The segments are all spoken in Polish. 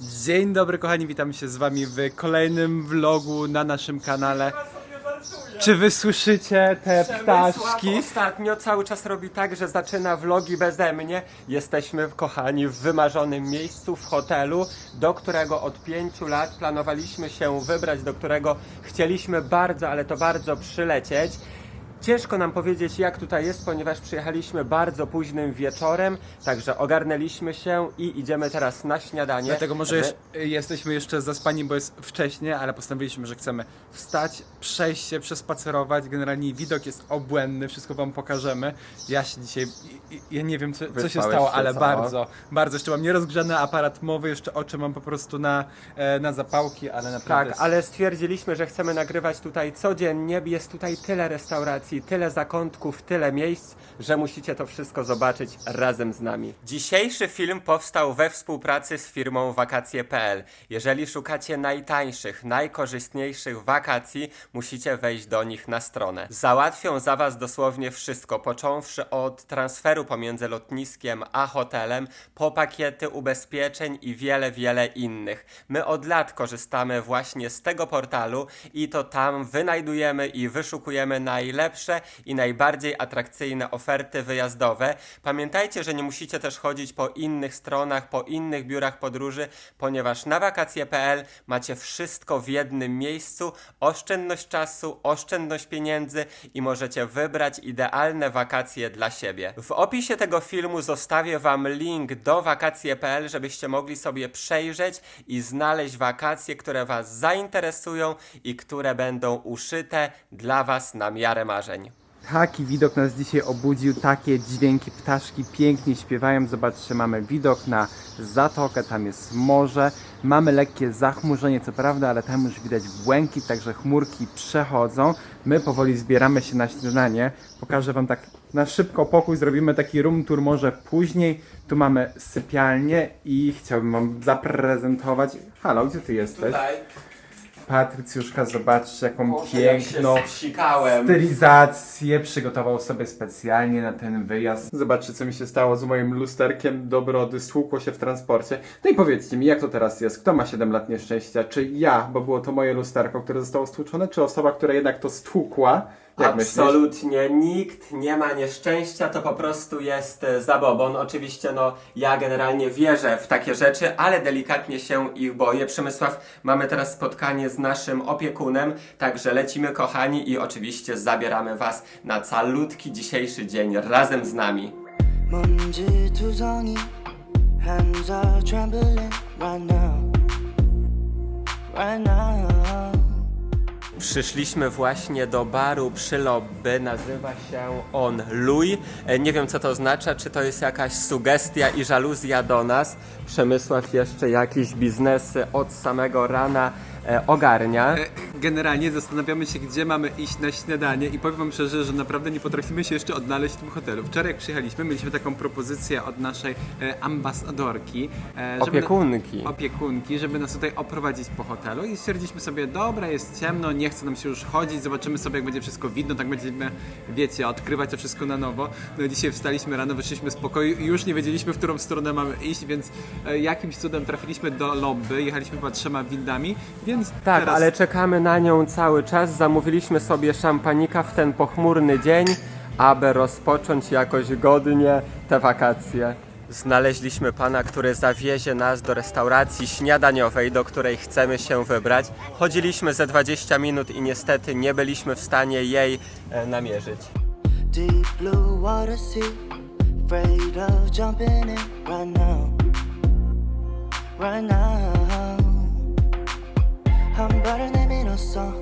Dzień dobry kochani, witam się z wami w kolejnym vlogu na naszym kanale. Czy wy słyszycie te ptaszki? Przemysław ostatnio cały czas robi tak, że zaczyna vlogi beze mnie. Jesteśmy, kochani, w wymarzonym miejscu, w hotelu, do którego od pięciu lat planowaliśmy się wybrać, do którego chcieliśmy bardzo, ale to bardzo przylecieć. Ciężko nam powiedzieć, jak tutaj jest, ponieważ przyjechaliśmy bardzo późnym wieczorem, także ogarnęliśmy się i idziemy teraz na śniadanie. Dlatego może Wy- jesteśmy jeszcze zaspani, bo jest wcześnie, ale postanowiliśmy, że chcemy wstać, przejść się, przespacerować. Generalnie widok jest obłędny, wszystko wam pokażemy. Ja się dzisiaj, i- i- ja nie wiem co, co się Wyspałeś stało, się, ale bardzo, bardzo. Jeszcze mam nierozgrzany aparat mowy, jeszcze oczy mam po prostu na, e, na zapałki, ale naprawdę... Tak, ale stwierdziliśmy, że chcemy nagrywać tutaj codziennie. Jest tutaj tyle restauracji, tyle zakątków, tyle miejsc, że musicie to wszystko zobaczyć razem z nami. Dzisiejszy film powstał we współpracy z firmą wakacje.pl. Jeżeli szukacie najtańszych, najkorzystniejszych wakacji, musicie wejść do nich na stronę. Załatwią za Was dosłownie wszystko, począwszy od transferu pomiędzy lotniskiem a hotelem, po pakiety ubezpieczeń i wiele, wiele innych. My od lat korzystamy właśnie z tego portalu i to tam wynajdujemy i wyszukujemy najlepsze i najbardziej atrakcyjne oferty wyjazdowe. Pamiętajcie, że nie musicie też chodzić po innych stronach, po innych biurach podróży, ponieważ na wakacje.pl macie wszystko w jednym miejscu, oszczędność czasu, oszczędność pieniędzy i możecie wybrać idealne wakacje dla siebie. W opisie tego filmu zostawię Wam link do wakacje.pl, żebyście mogli sobie przejrzeć i znaleźć wakacje, które Was zainteresują i które będą uszyte dla Was na miarę marzeń. Taki widok nas dzisiaj obudził, takie dźwięki, ptaszki pięknie śpiewają. Zobaczcie, mamy widok na zatokę, tam jest morze. Mamy lekkie zachmurzenie, co prawda, ale tam już widać błękit, także chmurki przechodzą. My powoli zbieramy się na śniadanie. Pokażę Wam tak na szybko pokój, zrobimy taki room tour może później. Tu mamy sypialnię i chciałbym Wam zaprezentować. Halo, gdzie Ty jesteś? Patrycjuszka, zobaczcie jaką piękną Psikałem. stylizację przygotował sobie specjalnie na ten wyjazd. Zobaczcie, co mi się stało z moim lusterkiem do brody, stłukło się w transporcie. No i powiedzcie mi, jak to teraz jest? Kto ma 7 lat nieszczęścia? Czy ja, bo było to moje lusterko, które zostało stłuczone, czy osoba, która jednak to stłukła? Jak myślisz? Absolutnie nikt nie ma nieszczęścia, to po prostu jest e, zabobon. Oczywiście, no, ja generalnie wierzę w takie rzeczy, ale delikatnie się ich boję. Przemysław, mamy teraz spotkanie z naszym opiekunem, także lecimy, kochani, i oczywiście zabieramy Was na calutki dzisiejszy dzień razem z nami. 먼지투성이 hands are trembling right now right now Przyszliśmy właśnie do baru przy lobby, nazywa się on Luj. E, Nie wiem co to oznacza, czy to jest jakaś sugestia i żaluzja do nas. Przemysław jeszcze jakieś biznesy od samego rana ogarnia. Generalnie zastanawiamy się, gdzie mamy iść na śniadanie i powiem wam szczerze, że naprawdę nie potrafimy się jeszcze odnaleźć w tym hotelu. Wczoraj jak przyjechaliśmy, mieliśmy taką propozycję od naszej e, ambasadorki. E, żeby Opiekunki. Na, opiekunki, żeby nas tutaj oprowadzić po hotelu i stwierdziliśmy sobie, dobra, jest ciemno, nie chce nam się już chodzić, zobaczymy sobie jak będzie wszystko widno, tak będziemy, wiecie, odkrywać to wszystko na nowo. No dzisiaj wstaliśmy rano, wyszliśmy z pokoju i już nie wiedzieliśmy, w którą stronę mamy iść, więc e, jakimś cudem trafiliśmy do lobby, jechaliśmy chyba trzema windami, więc Tak, teraz... ale czekamy na nią cały czas. Zamówiliśmy sobie szampanika w ten pochmurny dzień, aby rozpocząć jakoś godnie te wakacje. Znaleźliśmy pana, który zawiezie nas do restauracji śniadaniowej, do której chcemy się wybrać. Chodziliśmy ze 20 minut i niestety nie byliśmy w stanie jej e, namierzyć. deep blue water sea afraid of jumping in right now right now 한 발을 내밀었어.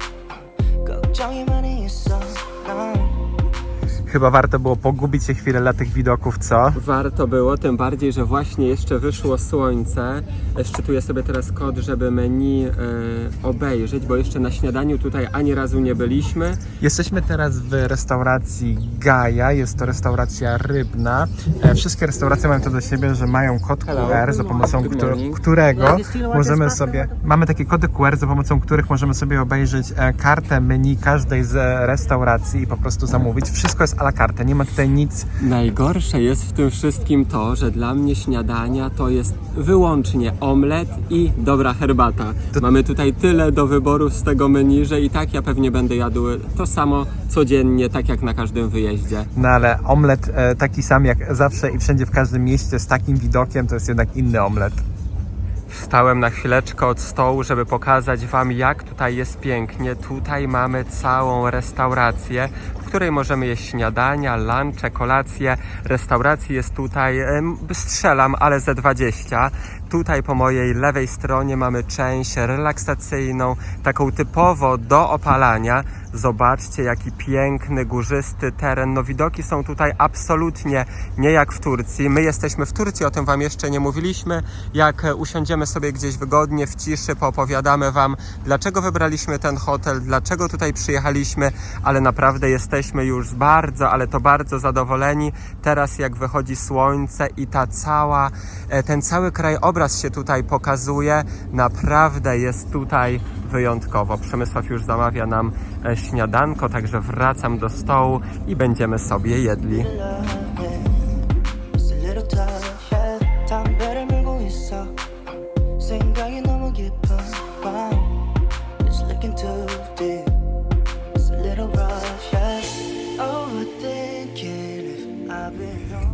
걱정이 많이 있어. 난 Chyba warto było pogubić się chwilę dla tych widoków, co? Warto było, tym bardziej, że właśnie jeszcze wyszło słońce. Szczytuję sobie teraz kod, żeby menu e, obejrzeć, bo jeszcze na śniadaniu tutaj ani razu nie byliśmy. Jesteśmy teraz w restauracji Gaja, jest to restauracja rybna. E, Wszystkie restauracje mają to do siebie, że mają kod Hello. QR, za pomocą któ- którego możemy sobie... Mamy takie kody QR, za pomocą których możemy sobie obejrzeć e, kartę menu każdej z e, restauracji i po prostu zamówić. Wszystko jest a la carte, nie ma tutaj nic Najgorsze jest w tym wszystkim to, że dla mnie śniadania to jest wyłącznie omlet i dobra herbata. Mamy tutaj tyle do wyboru z tego menu, że i tak ja pewnie będę jadł to samo codziennie, tak jak na każdym wyjeździe. No ale omlet e, taki sam jak zawsze i wszędzie w każdym mieście z takim widokiem to jest jednak inny omlet. Stałem na chwileczkę od stołu, żeby pokazać Wam, jak tutaj jest pięknie. Tutaj mamy całą restaurację, w której możemy jeść śniadania, lunche, kolacje. Restauracji jest tutaj, strzelam, ale ze 20. Tutaj po mojej lewej stronie mamy część relaksacyjną, taką typowo do opalania. Zobaczcie, jaki piękny, górzysty teren. No widoki są tutaj absolutnie nie jak w Turcji. My jesteśmy w Turcji, o tym Wam jeszcze nie mówiliśmy. Jak usiądziemy sobie gdzieś wygodnie, w ciszy, poopowiadamy Wam, dlaczego wybraliśmy ten hotel, dlaczego tutaj przyjechaliśmy, ale naprawdę jesteśmy już bardzo, ale to bardzo zadowoleni. Teraz jak wychodzi słońce i ta cała, e, ten cały krajobraz się tutaj pokazuje, naprawdę jest tutaj wyjątkowo. Przemysław już zamawia nam e, śniadanko, także wracam do stołu i będziemy sobie jedli.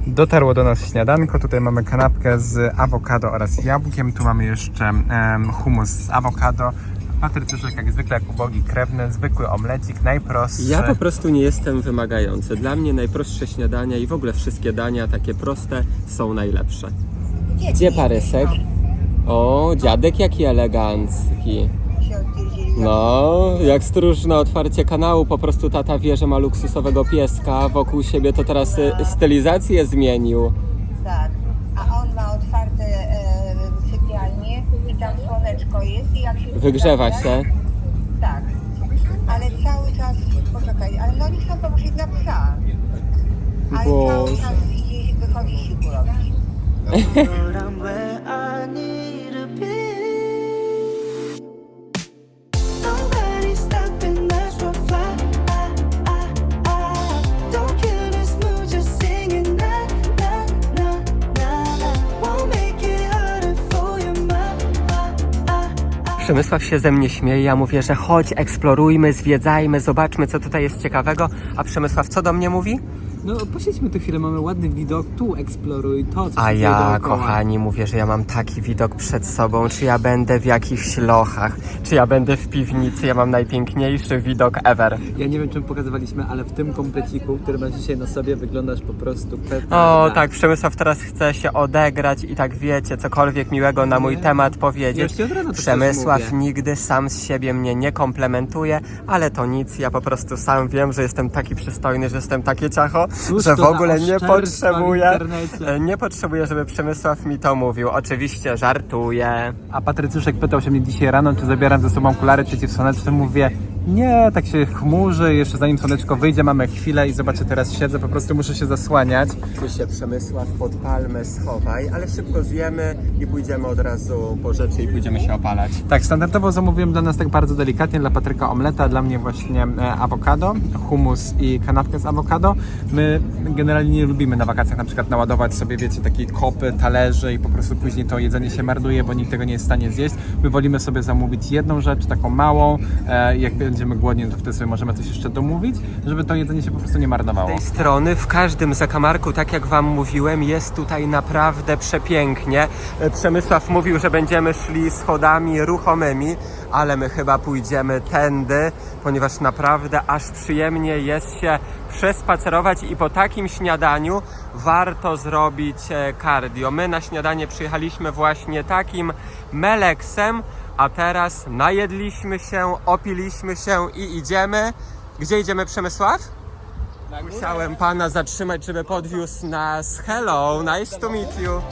Dotarło do nas śniadanko. Tutaj mamy kanapkę z awokado oraz jabłkiem. Tu mamy jeszcze humus z awokado, Patrycyszek jak zwykle jak ubogi krewny, zwykły omlecik, najprostszy. Ja po prostu nie jestem wymagający. Dla mnie najprostsze śniadania i w ogóle wszystkie dania takie proste są najlepsze. Gdzie parysek? O, dziadek jaki elegancki. No, jak stróż na otwarcie kanału, po prostu tata wie, że ma luksusowego pieska wokół siebie, to teraz stylizację zmienił. Jest i jak się... Wygrzewa się. Tak, ale cały czas, poczekaj, ale no oni są to musi dla psa. Ale Boże. cały czas idzie, wychodzi siku robić. Where I need to be. Przemysław się ze mnie śmieje, ja mówię, że chodź, eksplorujmy, zwiedzajmy, zobaczmy, co tutaj jest ciekawego. A Przemysław co do mnie mówi? No posiedźmy tu chwilę, mamy ładny widok, tu eksploruj to, co A się dzieje ja, dookoła. kochani, mówię, że ja mam taki widok przed sobą, czy ja będę w jakichś lochach, czy ja będę w piwnicy, ja mam najpiękniejszy widok ever. Ja nie wiem, czym pokazywaliśmy, ale w tym kompleciku, który masz dzisiaj na sobie, wyglądasz po prostu petarda. O, tak, Przemysław teraz chce się odegrać i tak wiecie, cokolwiek miłego na mój Nie. temat Ja powiedzieć. już ci od to Przemysław mówię. nigdy sam z siebie mnie nie komplementuje, ale to nic, ja po prostu sam wiem, że jestem taki przystojny, że jestem takie ciacho, Cóż że to w za ogóle nie oszczerstwa w potrzebuję, internecie. nie potrzebuję, żeby Przemysław mi to mówił. Oczywiście żartuję. A Patrycyszek pytał się mnie dzisiaj rano, czy zabieram ze sobą okulary przeciwsłoneczne. Mówię, nie, tak się chmurzy, jeszcze zanim słoneczko wyjdzie, mamy chwilę i zobaczcie, teraz siedzę, po prostu muszę się zasłaniać. Ty się Przemysław pod palmę schowaj, ale szybko zjemy i pójdziemy od razu po rzeczy i pójdziemy się opalać. Tak, standardowo zamówiłem dla nas tak bardzo delikatnie, dla Patryka omleta, dla mnie właśnie e, awokado, hummus i kanapkę z awokado. My generalnie nie lubimy na wakacjach na przykład naładować sobie, wiecie, takie kopy, talerze i po prostu później to jedzenie się marnuje, bo nikt tego nie jest w stanie zjeść. My wolimy sobie zamówić jedną rzecz, taką małą, e, jak będziemy głodni, to wtedy sobie możemy coś jeszcze domówić, żeby to jedzenie się po prostu nie marnowało. Z tej strony, w każdym zakamarku, tak jak Wam mówiłem, jest tutaj naprawdę przepięknie. E, Przemysław mówił, że będziemy szli schodami ruchomymi, ale my chyba pójdziemy tędy, ponieważ naprawdę aż przyjemnie jest się przespacerować i po takim śniadaniu warto zrobić e, cardio. My na śniadanie przyjechaliśmy właśnie takim meleksem, a teraz najedliśmy się, opiliśmy się i idziemy. Gdzie idziemy, Przemysław? Musiałem pana zatrzymać, żeby podwiózł nas. Hello, nice to meet you.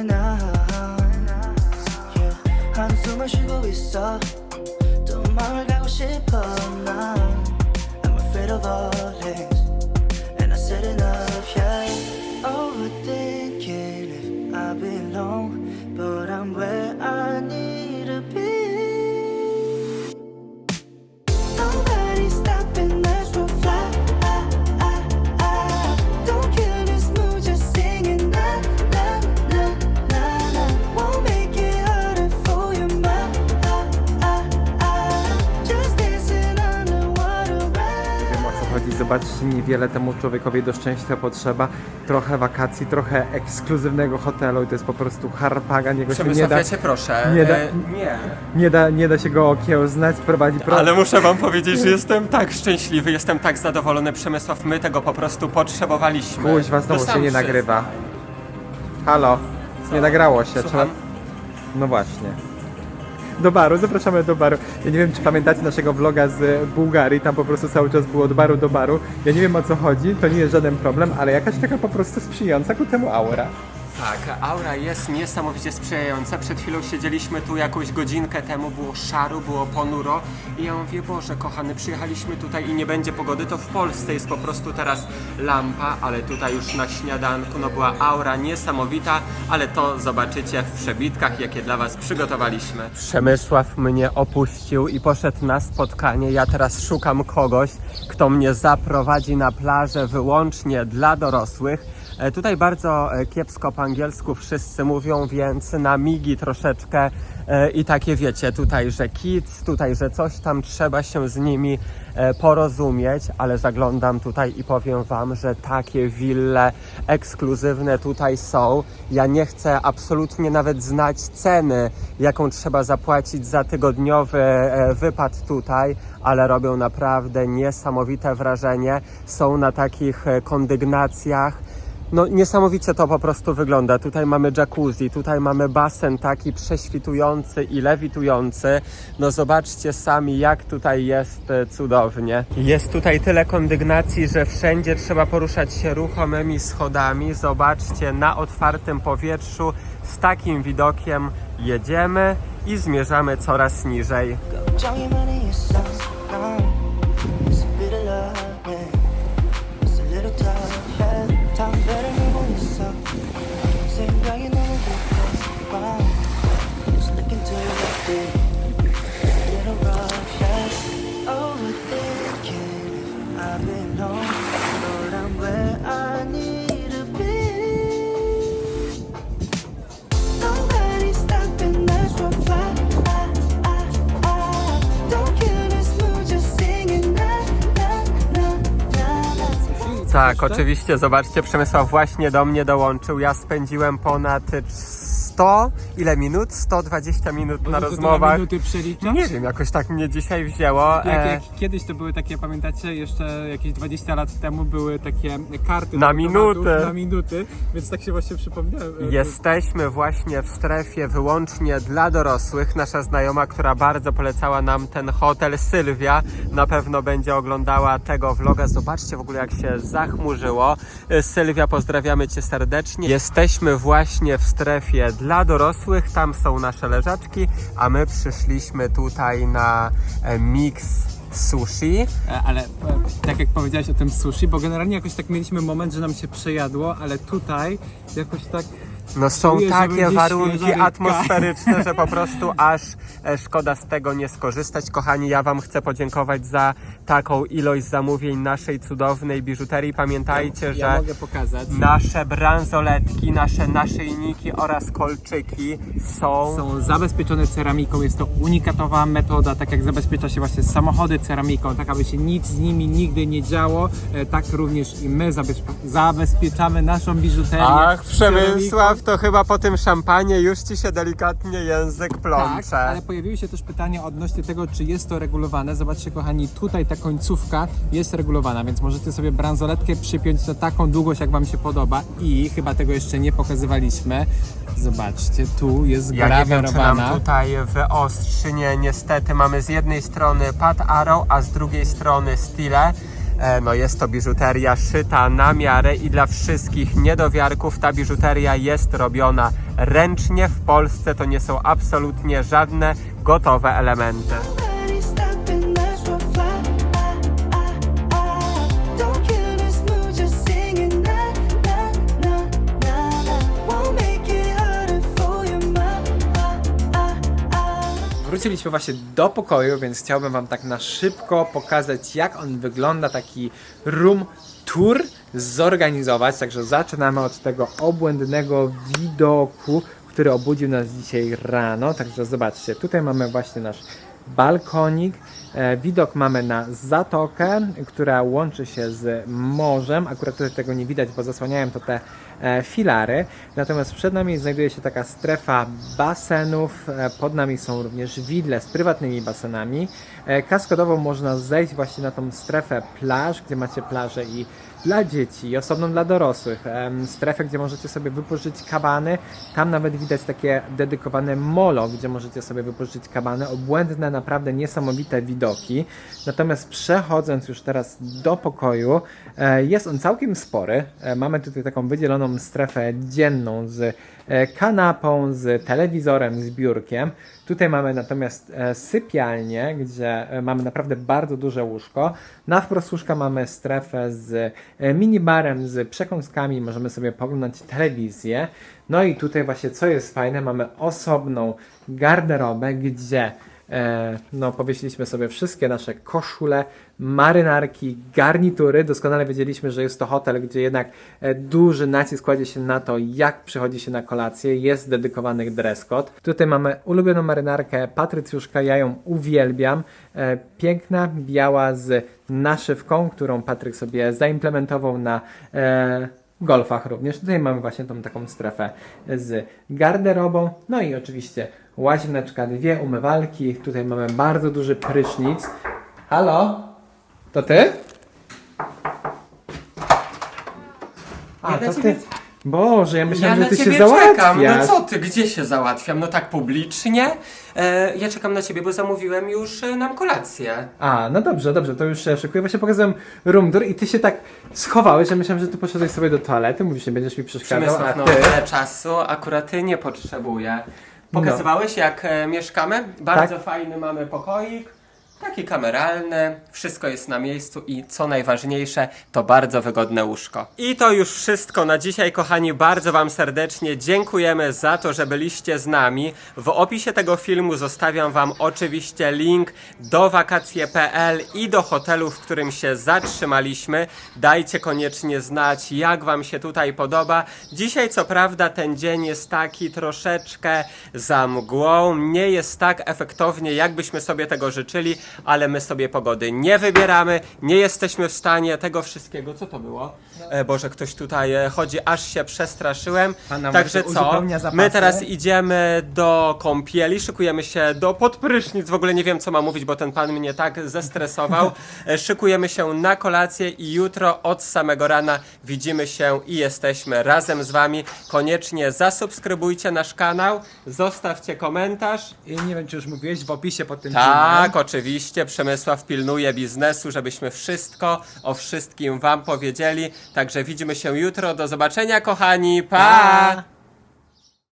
right now yeah. 한숨을 쉬고 있어 또 마을 가고 싶어 난 I'm afraid of falling Zobaczcie, niewiele temu człowiekowi do szczęścia potrzeba. Trochę wakacji, trochę ekskluzywnego hotelu i to jest po prostu harpaga. Niego się nie da, proszę. nie da- e, nie. nie da, nie da się go okiełznać, prowadzi pro... Ale muszę wam powiedzieć, że jestem tak szczęśliwy, jestem tak zadowolony, Przemysław, my tego po prostu potrzebowaliśmy. Kuźwa, znowu To się nie nagrywa. Halo, nie nagrało się. Trzeba... Słucham? No właśnie. Do baru, zapraszamy do baru. Ja nie wiem, czy pamiętacie naszego vloga z Bułgarii, tam po prostu cały czas było od baru do baru. Ja nie wiem o co chodzi, to nie jest żaden problem, ale jakaś taka po prostu sprzyjająca ku temu aura. Tak, aura jest niesamowicie sprzyjająca. Przed chwilą siedzieliśmy tu jakąś godzinkę temu, było szaro, było ponuro i ja mówię, Boże kochany, przyjechaliśmy tutaj i nie będzie pogody, to w Polsce jest po prostu teraz lampa, ale tutaj już na śniadanku no była aura niesamowita, ale to zobaczycie w przebitkach, jakie dla Was przygotowaliśmy. Przemysław mnie opuścił i poszedł na spotkanie. Ja teraz szukam kogoś, kto mnie zaprowadzi na plażę wyłącznie dla dorosłych. E, Tutaj bardzo e, kiepsko po angielsku wszyscy mówią, więc na migi troszeczkę e, i takie wiecie, tutaj, że kids, tutaj, że coś tam trzeba się z nimi porozumieć, ale zaglądam tutaj i powiem wam, że takie wille ekskluzywne tutaj są. Ja nie chcę absolutnie nawet znać ceny, jaką trzeba zapłacić za tygodniowy wypad tutaj, ale robią naprawdę niesamowite wrażenie. Są na takich kondygnacjach. No niesamowicie to po prostu wygląda. Tutaj mamy jacuzzi, tutaj mamy basen taki prześwitujący i lewitujący. No zobaczcie sami jak tutaj jest e, cudownie. Jest tutaj tyle kondygnacji, że wszędzie trzeba poruszać się ruchomymi schodami. Zobaczcie na otwartym powietrzu z takim widokiem jedziemy i zmierzamy coraz niżej. 걱 Tak, oczywiście, zobaczcie, Przemysław właśnie do mnie dołączył. Ja spędziłem ponad 100, ile minut? 120 minut na rozmowach. minuty przeliczasz? Nie wiem, jakoś tak mnie dzisiaj wzięło. Jak, E, jak kiedyś to były takie, pamiętacie, jeszcze jakieś 20 lat temu były takie karty Na minuty. Na minuty, więc tak się właśnie przypomniałem. e, Jesteśmy właśnie w strefie wyłącznie dla dorosłych. Nasza znajoma, która bardzo polecała nam ten hotel, Sylwia, na pewno będzie oglądała tego vloga. Zobaczcie w ogóle, jak się zachmurzyło. E, Sylwia, pozdrawiamy Cię serdecznie. Jesteśmy właśnie w strefie dla dorosłych. Tam są nasze leżaczki, a my przyszliśmy tutaj na e, mix sushi. E, Ale e, tak jak powiedziałeś o tym sushi, bo generalnie jakoś tak mieliśmy moment, że nam się przejadło, ale tutaj jakoś tak No są Czuję, że takie będzie warunki świeża atmosferyczne, że po prostu aż e, szkoda z tego nie skorzystać. Kochani, ja Wam chcę podziękować za taką ilość zamówień naszej cudownej biżuterii. Pamiętajcie, ja że mogę pokazać. nasze bransoletki, nasze naszyjniki oraz kolczyki są... Są zabezpieczone ceramiką, jest to unikatowa metoda, tak jak zabezpiecza się właśnie samochody ceramiką, tak aby się nic z nimi nigdy nie działo, e, tak również i my zabezpie- zabezpieczamy naszą biżuterię Ach, ceramiką. Przemysław, to chyba po tym szampanie już Ci się delikatnie język plącze. Tak, ale pojawiły się też pytania odnośnie tego, czy jest to regulowane. Zobaczcie, kochani, tutaj ta końcówka jest regulowana, więc możecie sobie bransoletkę przypiąć na taką długość, jak Wam się podoba. I chyba tego jeszcze nie pokazywaliśmy. Zobaczcie, tu jest Ja nie wiem, czy nam tutaj wyostrzy. Nie, niestety mamy z jednej strony Pat Arrow, a z drugiej strony Stile. E, no jest to biżuteria szyta na miarę i dla wszystkich niedowiarków ta biżuteria jest robiona ręcznie. W Polsce to nie są absolutnie żadne gotowe elementy. Wróciliśmy właśnie do pokoju, więc chciałbym Wam tak na szybko pokazać, jak on wygląda, taki room tour zorganizować. Także zaczynamy od tego obłędnego widoku, który obudził nas dzisiaj rano. Także zobaczcie, tutaj mamy właśnie nasz balkonik. E, widok mamy na zatokę, która łączy się z morzem. Akurat tutaj tego nie widać, bo zasłaniają to te filary. Natomiast przed nami znajduje się taka strefa basenów. E, pod nami są również widle z prywatnymi basenami. E, kaskadowo można zejść właśnie na tą strefę plaż, gdzie macie plażę i dla dzieci, i osobną dla dorosłych. Strefę, gdzie możecie sobie wypożyczyć kabany. Tam nawet widać takie dedykowane molo, gdzie możecie sobie wypożyczyć kabany. Obłędne, naprawdę niesamowite widoki. Natomiast przechodząc już teraz do pokoju, e, jest on całkiem spory. E, Mamy tutaj taką wydzieloną strefę dzienną z kanapą, z telewizorem, z biurkiem. Tutaj mamy natomiast e, sypialnię, gdzie e, mamy naprawdę bardzo duże łóżko. Na wprost łóżka mamy strefę z e, minibarem, z przekąskami, możemy sobie poglądać telewizję. No i tutaj właśnie co jest fajne, mamy osobną garderobę, gdzie E, no, powiesiliśmy sobie wszystkie nasze koszule, marynarki, garnitury. Doskonale wiedzieliśmy, że jest to hotel, gdzie jednak e, duży nacisk kładzie się na to, jak przychodzi się na kolację. Jest dedykowany dress code. Tutaj mamy ulubioną marynarkę Patrycjuszka, ja ją uwielbiam. E, piękna, biała z naszywką, którą Patryk sobie zaimplementował na e, golfach również. Tutaj mamy właśnie tą taką strefę z garderobą. No i oczywiście łazieneczka, dwie umywalki. Tutaj mamy bardzo duży prysznic. Halo? To ty? A, Ja na to ty. Boże, ja Ja myślałem, na że ty ciebie się czekam. załatwiasz. No co ty, gdzie się załatwiam? No tak publicznie? E, ja czekam na ciebie, bo zamówiłem już e, nam kolację. A, no dobrze, dobrze, to już się szykuję. Właśnie pokazałem room tour i ty się tak schowałeś, że myślałem, że ty poszedłeś sobie do toalety, mówisz, nie będziesz mi przeszkadzał, a Przemysław, no ty... tyle czasu akurat ty nie potrzebuję. Pokazywałeś jak e, mieszkamy? Bardzo Tak. fajny mamy pokoik. Taki kameralny, wszystko jest na miejscu i co najważniejsze, to bardzo wygodne łóżko. I to już wszystko na dzisiaj, kochani. Bardzo Wam serdecznie dziękujemy za to, że byliście z nami. W opisie tego filmu zostawiam Wam oczywiście link do wakacje.pl i do hotelu, w którym się zatrzymaliśmy. Dajcie koniecznie znać, jak Wam się tutaj podoba. Dzisiaj, co prawda, ten dzień jest taki troszeczkę za mgłą. Nie jest tak efektownie, jakbyśmy sobie tego życzyli, ale my sobie pogody nie wybieramy. Nie jesteśmy w stanie tego wszystkiego. Co to było? E, Boże, ktoś tutaj e, chodzi, aż się przestraszyłem. Pan nam Także co? uzupełnia zapasy. My teraz idziemy do kąpieli, szykujemy się do podprysznic. W ogóle nie wiem, co mam mówić, bo ten pan mnie tak zestresował. E, Szykujemy się na kolację i jutro od samego rana widzimy się i jesteśmy razem z wami. Koniecznie zasubskrybujcie nasz kanał, zostawcie komentarz. I nie wiem, czy już mówiłeś w opisie pod tym Tak, filmem. Oczywiście. Przemysław pilnuje biznesu, żebyśmy wszystko o wszystkim wam powiedzieli. Także widzimy się jutro. Do zobaczenia, kochani. pa. Pa!